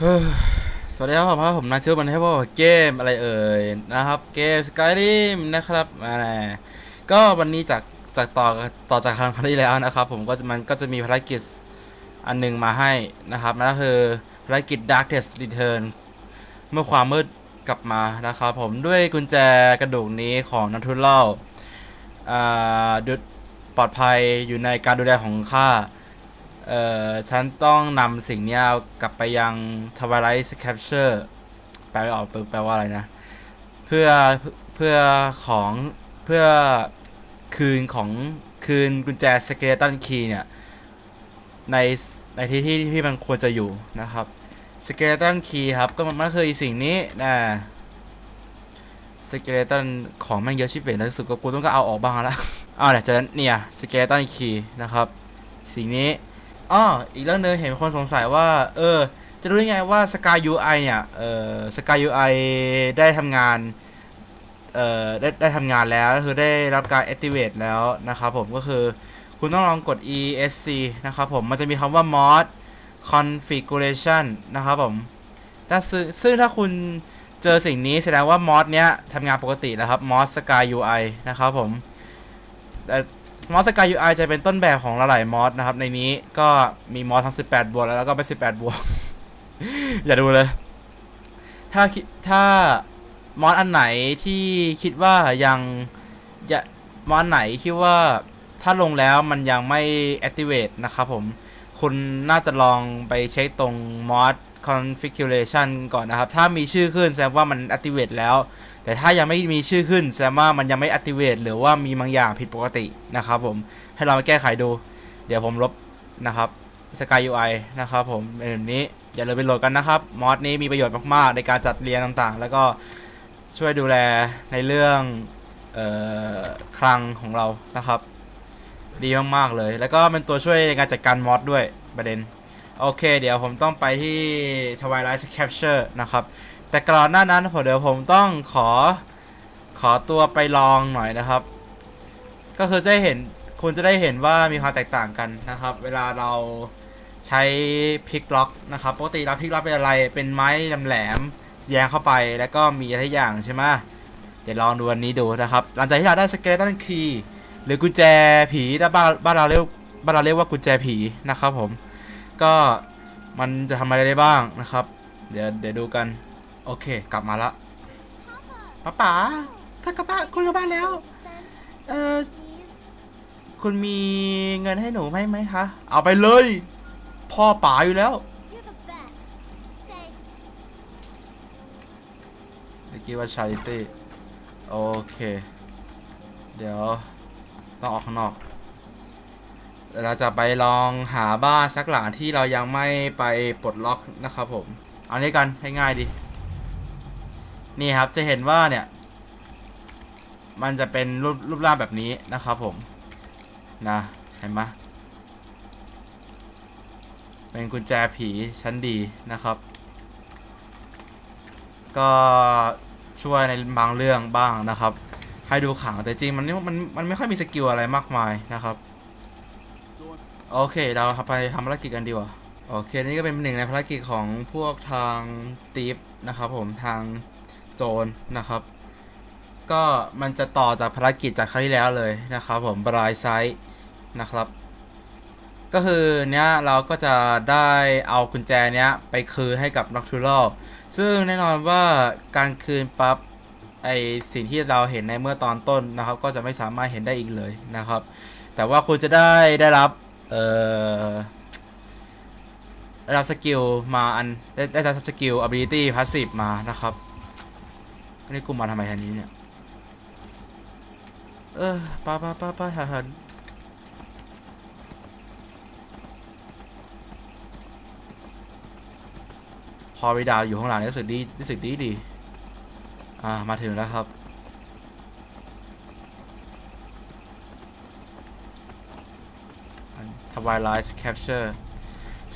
สวัสดีครับผมครับผมนายซิลมันให้ว่าเกมอะไรเอ่ยนะครับเกมสกายริมนะครับอ่าก็วันนี้จากจากต่อต่อจากครั้งที่แล้วนะครับ ผมก็จะมันก็จะมีภารกิจอันหนึ่งมาให้นะครับนั่นก็คือภารกิจ Darkest Return เมื่อความมืดกลับมานะครับผมด้วยกุญแจกระดูกนี้ของนัทุเล่าอ่าดดปลอดภัยอยู่ในการดูแลของข้า เอ่อ ฉันต้องนำสิ่งนี้กลับไปยัง Twilight Capture แปลไม่ออกแปลว่าอะไรนะ เพื่อ เพื่อของ เพื่อคืนของคืนกุญแจ Skeleton Key เนี่ย ใน ในที่ที่ที่มันควรจะอยู่นะครับ Skeleton Key ครับ ก็มันคือสิ่งนี้นะ Skeleton ของแม่งเยอะชิบเป๋นะรู้สึกว่ากูต้องก็เอาออกบ้างแล้วอ้าวเนี่ยจอเนี่ย Skeleton Key นะครับ สิ่งนี้ อ้ออีกเรื่องหนึงเห็นคนสงสัยว่า เออ จะรู้ยังไงว่า Sky UI เนี่ย เออ Sky UI ได้ทำงาน เอ่อ ได้ได้ทำงานแล้วก็คือได้รับการ activate แล้วนะครับผม ก็คือคุณต้องลองกด ESC นะครับผม มันจะมีคำว่า mod configuration นะครับผมถ้าซึ่งซึ่งถ้าคุณเจอสิ่งนี้แสดงว่า mod เนี้ยทำงานปกติแล้วครับ mod Sky UI นะครับผมแต่ มอสกาย UI จะเป็นต้นแบบของหลายๆมอสนะครับ ในนี้ก็มีมอสทั้ง 18 บวกแล้วก็ไม่18 บวก อย่าดูเลย ถ้าถ้ามอสอันไหนที่คิดว่ายังยมอสอันไหนคิดว่าถ้าลงแล้วมันยังไม่ activate นะครับผม คุณน่าจะลองไปเช็คตรง mod configuration ก่อนนะครับ ถ้ามีชื่อขึ้นแสดงว่ามัน activate แล้ว แต่ถ้ายังไม่มีชื่อขึ้นแสดงว่ามันยังไม่ activate หรือว่ามีบางอย่างผิดปกตินะครับผมให้เราไปแก้ไขดู เดี๋ยวผมลบนะครับ Sky UI นะครับผมเป็นแบบนี้อย่าลืมไปโหลดกันนะครับมอดนี้มีประโยชน์มากๆ ในการจัดเรียนต่างๆ แล้วก็ช่วยดูแลในเรื่องออคลังของเรานะครับ ดีมากๆเลย แล้วก็เป็นตัวช่วยในการจัดการมอดด้วยประเด็น โอเค เดี๋ยวผมต้องไปที่ Twilight Capture นะครับ แต่ก่อนหน้านั้นผมเดี๋ยวผมต้องขอขอตัวไปลองหน่อยนะครับ ก็คือจะได้เห็นคุณจะได้เห็นว่ามีความแตกต่างกันนะครับ เวลาเราใช้พลิกล็อกนะครับปกติเราพลิกล็อกเป็นอะไรเป็นไม้แหลมแยงเข้าไปแล้วก็มีอะไรอย่างใช่ไหมเดี๋ยวลองดูอันนี้ดูนะครับ หลังจากที่เราได้สเกลตันคีย์หรือกุญแจผีแต่บ้านบ้านเราเรียกบ้านเราเรียกว่ากุญแจผีนะครับผม ก็มันจะทำอะไรได้บ้างนะครับ เดี๋ยวเดี๋ยวดูกัน โอเค กลับมาละป้าป๋าถ้ากลับบ้านคุณกลับบ้านแล้ว เออคุณมีเงินให้หนูไหมไหมคะ เอาไปเลย พ่อป๋าอยู่แล้ว You're the best. Thanks. เมื่อกี้ว่าชาริตี้โอเค เดี๋ยว ต้องออกข้างนอกเดี๋ยวเราจะไปลองหาบ้านสักหลังที่เรายังไม่ไปปลดล็อกนะครับผม เอานี้กันให้ง่ายดี นี่ครับจะเห็นว่าเนี่ย มันจะเป็นรูปรูปร่างแบบนี้นะครับผมนะเห็นไหมเป็นกุญแจผีชั้นดีนะครับ ก็ช่วยในบางเรื่องบ้างนะครับ ให้ดูขังแต่จริงมันมันมันไม่ค่อยมีสกิลอะไรมากมายนะครับ โอเคเราไปทำภารกิจกันดีกว่าโอเค นี่ก็เป็นหนึ่งในภารกิจของพวกทางตีฟนะครับผมทาง โจรนะครับ ก็มันจะต่อจากภารกิจจากครั้งที่แล้วเลยนะครับผมบรายไซต์นะครับ ก็คือเนี้ยเราก็จะได้เอากุญแจเนี้ยไปคืนให้กับน็อกทู a l ซึ่งแน่นอนว่าการคืนปั๊บไอสิ่งที่เราเห็นในเมื่อตอนต้นนะครับ ก็จะไม่สามารถเห็นได้อีกเลยนะครับ แต่ว่าคุณจะได้ได้รับเอ่อได้รับสกิลมาอันได้ได้รับสกิล ability passive มานะครับ อันนี้กูมาทำไมทันนี้เนี่ย เออป้าป้าป้าป้าหันพอไปดาวอยู่ข้างหลังรู้สึกดีรู้สึกดีดี อ่า มาถึงแล้วครับ ทวายไลท์แคปเจอร์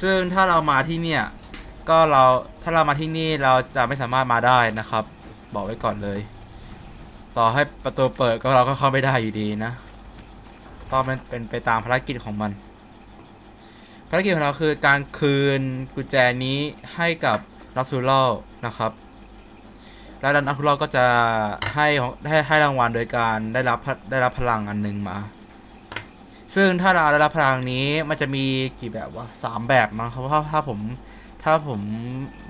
ซึ่งถ้าเรามาที่เนี่ย ก็เรา ถ้าเรามาที่นี่เราจะไม่สามารถมาได้นะครับ บอกไว้ก่อนเลย ต่อให้ประตูเปิดก็เราก็เข้าไม่ได้อยู่ดีนะต้องเป็นเป็นไปตามภารกิจของมัน ภารกิจของเราคือการคืนกุญแจนี้ให้กับ Natural นะครับ แล้วดัน Natural ก็จะให้ให้ให้รางวัลโดยการได้รับได้รับพลังอันหนึ่งมา ซึ่งถ้าเราได้รับพลังนี้มันจะมีกี่แบบวะสามแบบมั้งครับถ้าถ้าผมถ้าผม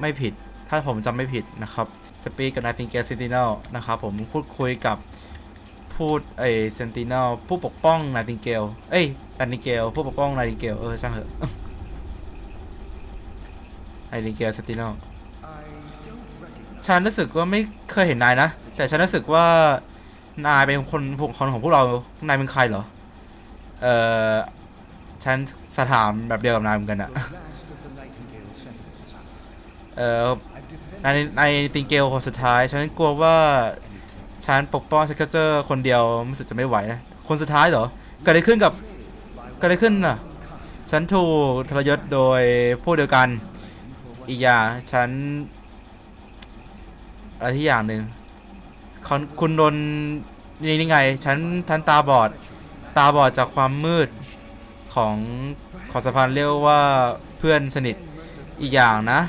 ไม่ผิด ถ้าผมจำไม่ผิดนะครับ Speak กับ Nightingale Sentinel นะครับผมพูดคุยกับพูดไอ้ Sentinel ผู้ปกป้อง Nightingale เอ้ย Nightingale ผู้ปกป้อง Nightingale เออช่างเหอะ Nightingale Sentinel ฉันรู้สึกว่าไม่เคยเห็นนายนะ แต่ฉันรู้สึกว่านายเป็นคนผู้คนของพวกเรา นายเป็นใครเหรอ เออฉันสถามแบบเดียวกับนายเหมือนกันอะเออ ในในติงเกลคนสุดท้าย ฉันกลัวว่าฉันปกป้องเซคเจอร์คนเดียวรู้สึกจะไม่ไหวนะ คนสุดท้ายเหรอเกิดอะไรขึ้นกับเกิดอะไรขึ้นน่ะ ฉันถูกทรยศโดยผู้เดียวกัน อีกอย่างฉันอะไรที่อย่างหนึ่งคุณคุณโดนนี่นี่ไง ฉันฉันตาบอด ตาบอดจากความมืดของของสะพานเรียกว่าเพื่อนสนิทอีกอย่างนะ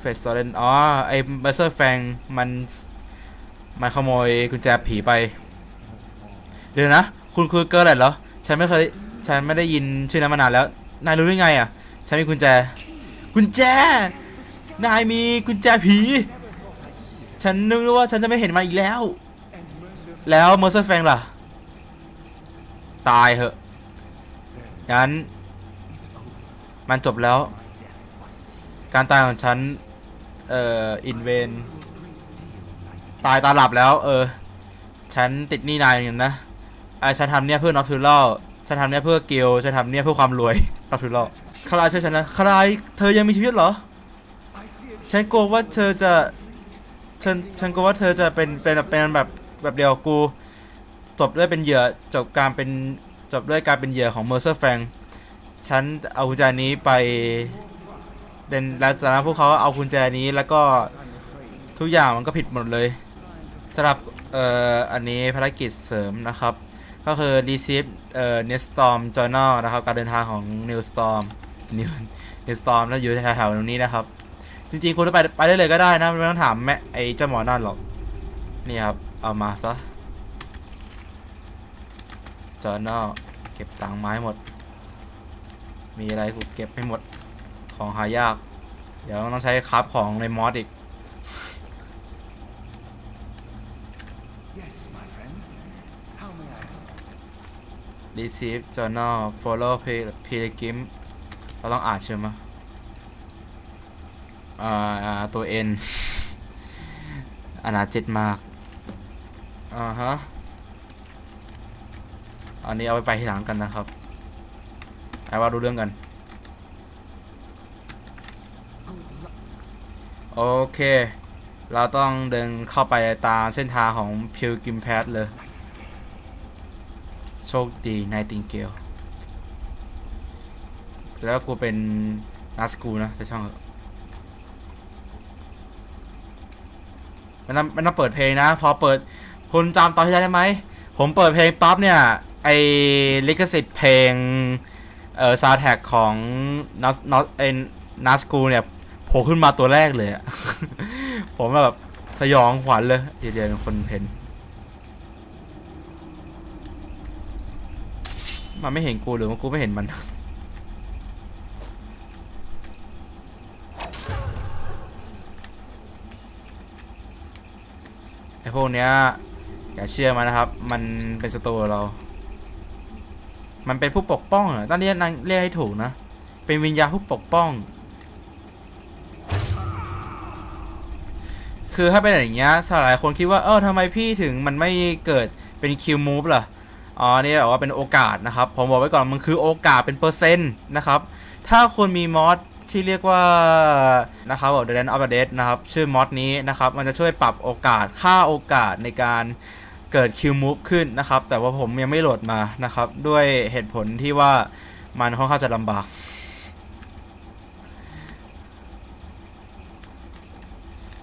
เฟสตอร์เรนอ๋อ ไอ้เบอร์เซอร์แฟงมัน มันขโมยกุญแจผีไป เดี๋ยวนะ คุณคือเกอร์แหละเหรอ ฉันไม่เคย ฉันไม่ได้ยินชื่อนั้นมานานแล้ว นายรู้ได้ไงอะ ฉันมีกุญแจ กุญแจ นายมีกุญแจผี ฉันนึกว่าฉันจะไม่เห็นมันอีกแล้ว แล้วเมอร์เซอร์แฟงล่ะ ตายเหอะ งั้น มันจบแล้วการตายของฉัน เอ่ออินเวนตายตาหลับแล้ว เออ ฉันติดหนี้นายอย่างนั้นนะไอ้ฉันทำเนี่ยเพื่อนอทู r ลฉันทำเนี่ยเพื่อเกลฉันทำเนี่ยเพื่อความรวยอทู r ลคาราช่วยฉันนะคารายเธอยังมีชีวิตเหรอ ฉันกลัวว่าเธอจะ ฉัน ฉันกลัวว่าเธอจะเป็น เป็นแบบเป็นแบบแบบเดียวกู จบด้วยเป็นเหยื่อ จบการเป็น จบด้วยการเป็นเหยื่อของเมอร์เซอร์แฟง ฉันเอากุญแจนี้ไป เป็นแล้วจากนั้นพวกเขาก็เอากุญแจนี้แล้วก็ทุกอย่างมันก็ผิดหมดเลยสำหรับเอ่ออันนี้ภารกิจเสริมนะครับ ก็คือ receive เอ่อ new storm journal นะครับการเดินทางของ new storm new new storm แล้วอยู่แถวๆตรงนี้นะครับ จริงๆ คุณไปไปได้เลยก็ได้นะไม่ต้องถามแม่ไอ้เจ้าหมอนั่นหรอก นี่ครับ เอามาซะ journal เก็บตังค์ไม้หมด มีอะไรกูเก็บไม่หมด ของหายาก เดี๋ยวต้องใช้คราฟของในมอสอีก Yes, my friend. How may I help? receive journal follow pilgrim เราต้องอ่านใช่ไหมอ่าตัว N อนาเจ็ดมาก อ่าฮะ อันนี้เอาไปไปที่หลังกันนะครับไอ้ว่าดูเรื่องกัน โอเค เราต้องเดินเข้าไปตามเส้นทางของ Pilgrim Path เลย โชคดีนายติงเกลแล้วกูเป็นนัสกูนะแต่ช่างเถอะมันต้องมันต้องเปิดเพลงนะ พอเปิดคุณจำตอนที่แล้วได้ไหม ผมเปิดเพลงปั๊บเนี่ย ไอลิขสิทธิ์เพลง เอ่อซาวแท็กของนัสนัสไอนัสกูเนี่ย โผล่ขึ้นมาตัวแรกเลยอะผมแบบสยองขวัญเลยเดียเดี๋ยวเป็นคนเพนมันไม่เห็นกูหรือว่ากูไม่เห็นมัน ไอพวกเนี้ยอย่าเชื่อมันนะครับ มันเป็นศัตรูเรา มันเป็นผู้ปกป้องเหรอต้องเรียกนางเรียกให้ถูกนะ เป็นวิญญาณผู้ปกป้อง คือถ้าเป็นอย่างเงี้ยหลายคนคิดว่าเออทำไมพี่ถึงมันไม่เกิดเป็นคิวมูฟล่ะอ๋อนี่บอกว่าเป็นโอกาสนะครับ ผมบอกไว้ก่อนมันคือโอกาสเป็นเปอร์เซ็นต์นะครับ ถ้าคุณมีมอสที่เรียกว่านะครับบอก The Land of the Dead นะครับ ชื่อมอสนี้นะครับ มันจะช่วยปรับโอกาสค่าโอกาสในการเกิดคิวมูฟขึ้นนะครับ แต่ว่าผมยังไม่โหลดมานะครับ ด้วยเหตุผลที่ว่ามันค่อนข้างจะลำบาก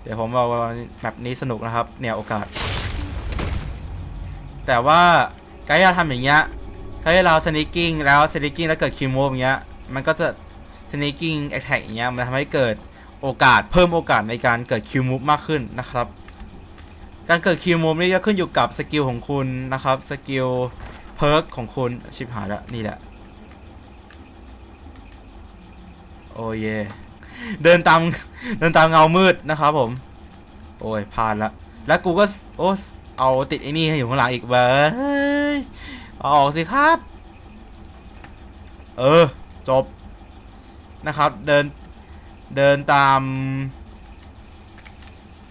ดี๋ยวผมบอกว่าแบบนี้สนุกนะครับ เนี่ยโอกาส แต่ว่าการที่เราทำอย่างเงี้ยการที่เราสนิกิ้งแล้วสนิกิ้งแล้วเกิดคิวมูฟอย่างเงี้ยมันก็จะ sneaking attack อย่างเงี้ยมันทำให้เกิดโอกาสเพิ่มโอกาสในการเกิด Q move มากขึ้นนะครับ การเกิด Q move นี่ก็ขึ้นอยู่กับสกิลของคุณนะครับสกิลเพิร์กของคุณชิบหายแล้วนี่แหละโอ้เย เดินตามเดินตามเงามืดนะครับผม โอ้ยพลาดละแล้วกูก็โอ้เอาติดไอ้นี่ให้อยู่ข้างหลังอีกเว้ยเอาออกสิครับ เออ จบนะครับ เดินเดินตาม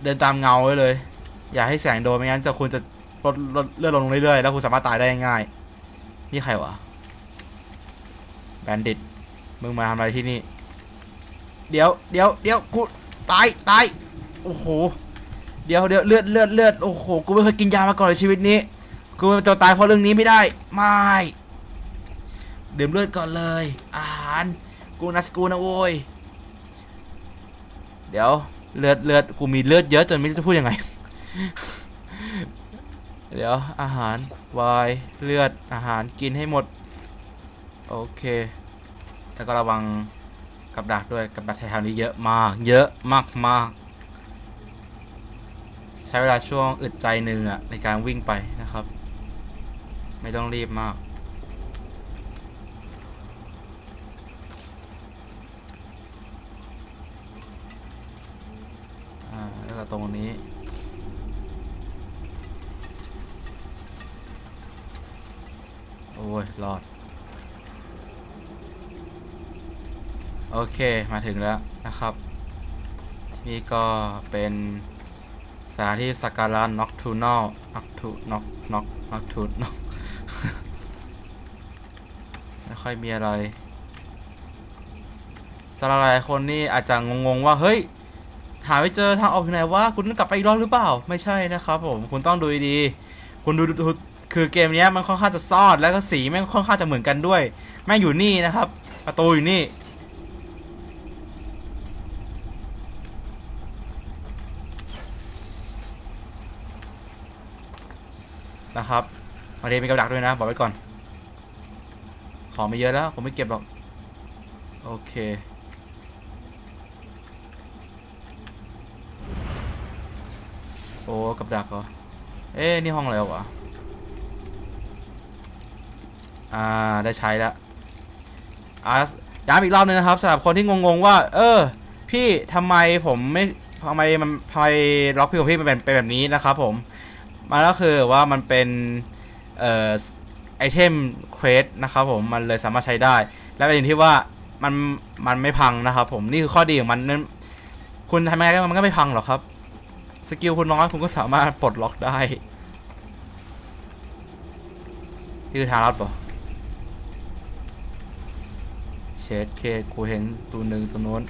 เดินตามเงาไว้เลย อย่าให้แสงโดนไม่งั้นจะคุณจะลดลดเลื่อนลงเรื่อยๆแล้วคุณสามารถตายได้ง่ายนี่ใครวะแบนดิตมึงมาทำอะไรที่นี่ เดี๋ยวเดี๋ยวเดี๋ยวกูตายตายโอ้โห เดี๋ยวเดี๋ยวเลือดเลือดเลือดโอ้โหกูไม่เคยกินยามาก่อนในชีวิตนี้กูจะตายเพราะเรื่องนี้ไม่ได้ไม่ดื่มเลือดก่อนเลย อาหารกูนัสกูนะโว้ยเดี๋ยวเลือดเลือดกูมีเลือดเยอะจนไม่รู้จะพูดยังไง เดี๋ยวอาหารวายเลือดอาหารกินให้หมด โอเคแล้วก็ระวัง กับดักด้วยกับดักแถวๆนี้เยอะมาก เยอะมากมากใช้เวลาช่วงอึดใจหนึ่งอะในการวิ่งไปนะครับ ไม่ต้องรีบมาก อ่า แล้วก็ตรงนี้โอ้ยรอด โอเคมาถึงแล้วนะครับที่นี่ก็เป็นสถานที่สักการะ nocturnal noctu noc noc nocturn ไม่ค่อยมีอะไรสำหรับหลายคนนี่อาจจะงงๆว่าเฮ้ย หาไม่เจอทางออกอยู่ไหนวะคุณต้องกลับไปอีกรอบหรือเปล่า ไม่ใช่นะครับผมคุณต้องดูดีๆคุณดูคือเกมนี้มันค่อนข้างจะซ่อนแล้วก็สีแม่งค่อนข้างจะเหมือนกันด้วย แม่งอยู่นี่นะครับ ประตูอยู่นี่ นะครับมาเรียนมีกับดักด้วยนะ บอกไว้ก่อน ของไม่เยอะแล้ว ผมไม่เก็บหรอก โอเค โอ้ กับดักเหรอ เอ๊นี่ห้องอะไรวะ อ่า ได้ใช้แล้วอ่าย้ำอีกรอบนึงนะครับสำหรับคนที่งงๆว่า เออ พี่ทำไมผมไม่ทำไมมันทำไมล็อกพี่ของพี่มันเป็นเป็นแบบนี้นะครับผม มันก็คือว่ามันเป็นเอ่อไอเทมเควสนะครับผมมันเลยสามารถใช้ได้ และประเด็นที่ว่ามันมันไม่พังนะครับผมนี่คือข้อดีของมันนั้นคุณทำยังไงก็มันก็ไม่พังหรอกครับ สกิลคุณน้อยคุณก็สามารถปลดล็อกได้นี่คือทางลัดปะเชดเคกูเห็นตัวหนึ่งตัวโน้น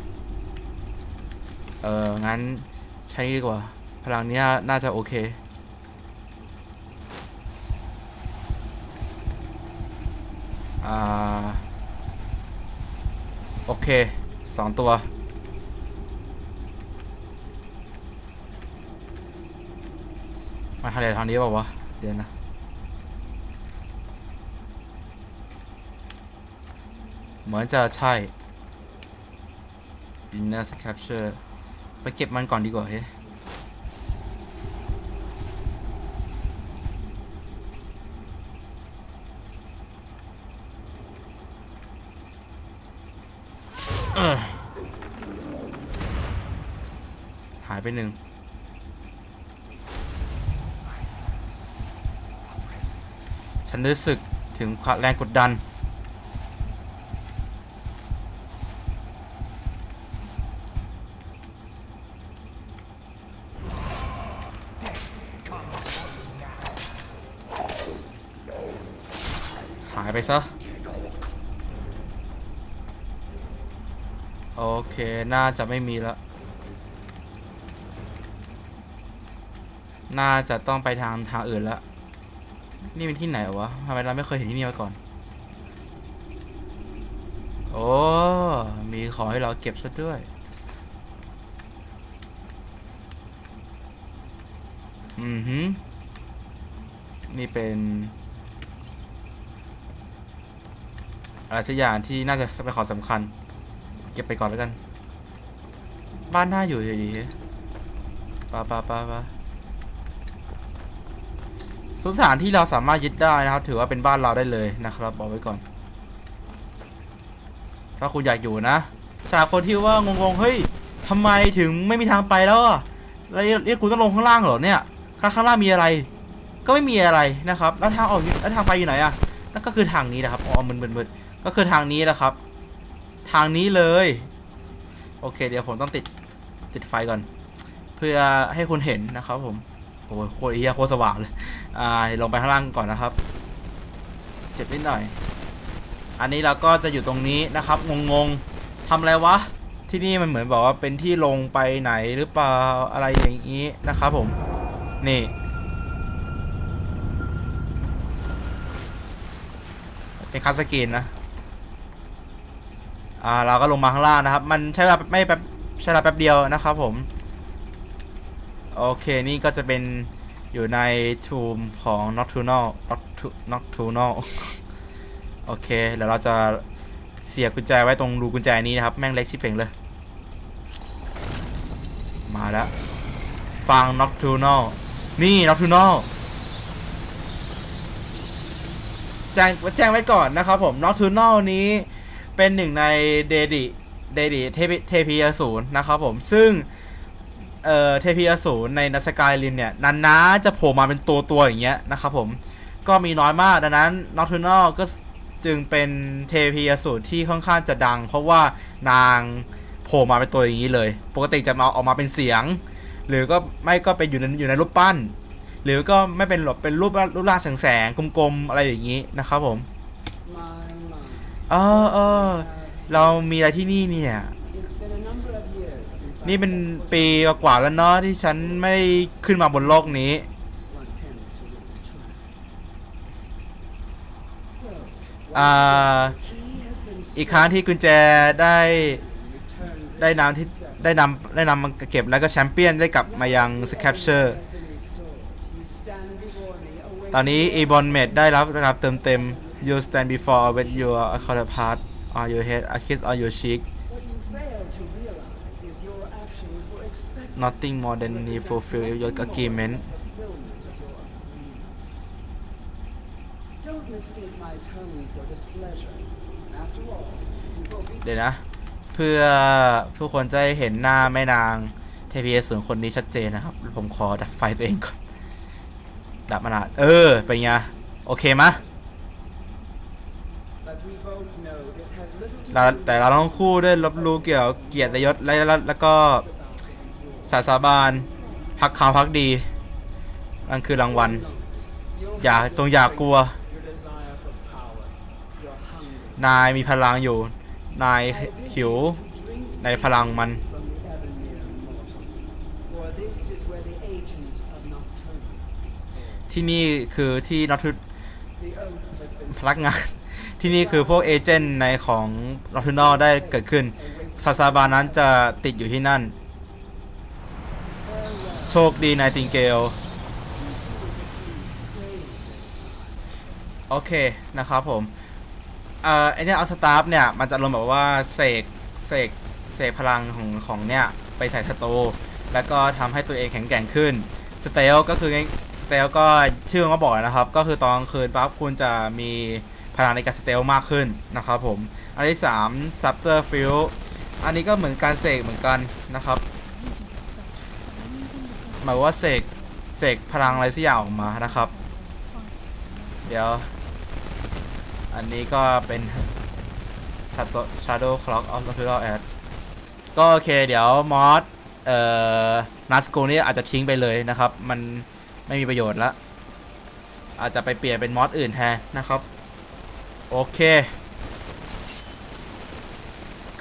เอองั้นใช้ดีกว่า พลังนี้น่าจะโอเค อ่า โอเคสองตัว มาทางไหนทางนี้เปล่าวะ เดี๋ยวนะเหมือนจะใช่ inner capture ไปเก็บมันก่อนดีกว่าเฮ้ยเออหาย ไปหนึ่งฉันรู้สึกถึงความแรงกดดัน หายไปซะ โอเค น่าจะไม่มีแล้ว น่าจะต้องไปทางทางอื่นแล้วนี่เป็นที่ไหนวะทำไมเราไม่เคยเห็นที่นี่มาก่อน โอ้ มีของให้เราเก็บซะด้วย อือหือ นี่เป็นอะไรสักอย่างที่น่าจะเป็นของสำคัญ เก็บไปก่อนแล้วกัน บ้านน่าอยู่ดีๆปะปะปะปะ สุสานที่เราสามารถยึดได้นะครับ ถือว่าเป็นบ้านเราได้เลยนะครับบอกไว้ก่อน ถ้าคุณอยากอยู่นะจากคนที่ว่างงๆเฮ้ยทำไมถึงไม่มีทางไปแล้วอะแล้วเรียกกูต้องลงข้างล่างเหรอเนี่ยข้างข้างล่างมีอะไร ก็ไม่มีอะไรนะครับ แล้วทางออกแล้วทางไปอยู่ไหนอะนั่นก็คือทางนี้นะครับอ๋อมึนมึนมึนก็คือทางนี้แหละครับ ทางนี้เลย โอเค เดี๋ยวผมต้องติดติดไฟก่อน เพื่อให้คุณเห็นนะครับผม โอ้ยโคตรเฮียโคตรสว่างเลย อ่า ลงไปข้างล่างก่อนนะครับ เจ็บนิดหน่อย อันนี้เราก็จะอยู่ตรงนี้นะครับ งงๆทำอะไรวะ ที่นี่มันเหมือนบอกว่าเป็นที่ลงไปไหนหรือเปล่า อะไรอย่างนี้นะครับผม นี่ เป็นคัสกรีนนะ อ่า เราก็ลงมาข้างล่างนะครับ มันใช้เวลาไม่แป๊บใช้เวลาแป๊บเดียวนะครับผม โอเคนี่ก็จะเป็นอยู่ในทูมของ Nocturnal Nocturnal โอเคเดี๋ยวเราจะเสียบกุญแจไว้ตรงรูกุญแจนี้นะครับ แม่งเล็กชิบเป่งเลย มาแล้วฟัง Nocturnal นี่ Nocturnal แจ้งแจ้งไว้ก่อนนะครับผม Nocturnal นี้เป็นหนึ่งในเดดิเดดิเทพเทพีอสูรนะครับผมซึ่ง เอ่อเทพีอสูรในนัสกายลินเนี่ยนานๆจะโผล่มาเป็นตัวตัวๆอย่างเงี้ยนะครับผมก็มีน้อยมากดังนั้น Nocturnal ก็จึงเป็นเทพีอสูรที่ค่อนข้างจะดัง เพราะว่านางโผล่มาเป็นตัวอย่างนี้เลย ปกติจะมาออกมาเป็นเสียง หรือก็ไม่ก็เป็นอยู่ในอยู่ในรูปปั้น หรือก็ไม่เป็นหรอกเป็นรูปรูปร่างแสงๆกลมๆอะไรอย่างนี้นะครับผม My, my. เออเออเรามีอะไรที่นี่เนี่ย นี่เป็นปีกว่าแล้วเนาะที่ฉันไม่ได้ขึ้นมาบนโลกนี้ อ่า อีกครั้งที่กุญแจได้ได้นำที่ได้นำได้นำมาเก็บแล้วก็แชมเปี้ยนได้กลับมายังสแคปเชอร์ตอนนี้อีบอนเมดได้รับนะครับเติมเต็ม you stand before with your counterpart on your head a kiss on your cheek nothing more than need fulfill your agreement fulfillment of your agreement. Don't mistake my tone for displeasure. After all, you will be เดี๋ยวนะ เพื่อผู้คนจะได้เห็นหน้าแม่นางเทพีสูงคนนี้ชัดเจนนะครับ ผมขอดับไฟตัวเองก่อน ดับมานานเออ เป็นไง โอเคมะ But we both know this has little to เรา do แต่เราต้องคู่ด้วยลบรู้เกี่ยวกับเกียรติยศและและแล้วก็ สาสาบานพักคำพักดี มันคือรางวัล อย่าจงอย่ากลัว นายมีพลังอยู่ นายหิว ในพลังมัน ที่นี่คือที่นอทุพนักงาน ที่นี่คือพวกเอเจนต์ในของนอทุนอได้เกิดขึ้นซาซาบานั้นจะติดอยู่ที่นั่น โชคดีนายติงเกลโอเคนะครับผม เอ่อไอเนี่ยเอาสตาฟเนี่ย มันจะอารมแบบว่าเสกเสกเสกพลังของของเนี่ย ไปใส่สโตร์แล้วก็ทำให้ตัวเองแข็งแกร่งขึ้น สเตลก็คือสเตลก็ชื่อมันก็บอกนะครับ ก็คือตอนกลางคืนปั๊บคุณจะมีพลังในการสเตลมากขึ้นนะครับผม อันที่3 Subter Field อันนี้ก็เหมือนการเสกเหมือนกันนะครับ หมายว่าเสกเสกพลังอะไรสักอย่างออกมานะครับ เดี๋ยว อันนี้ก็เป็น Shadow Clock of Natural Ad ก็โอเคเดี๋ยวมอสเอ่อนัสกูนี่อาจจะทิ้งไปเลยนะครับ มันไม่มีประโยชน์ละอาจจะไปเปลี่ยนเป็นมอสอื่นแทนนะครับ โอเค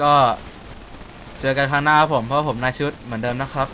ก็เจอกันครั้งหน้าครับผมเพราะผมนายชุดเหมือนเดิมนะครับ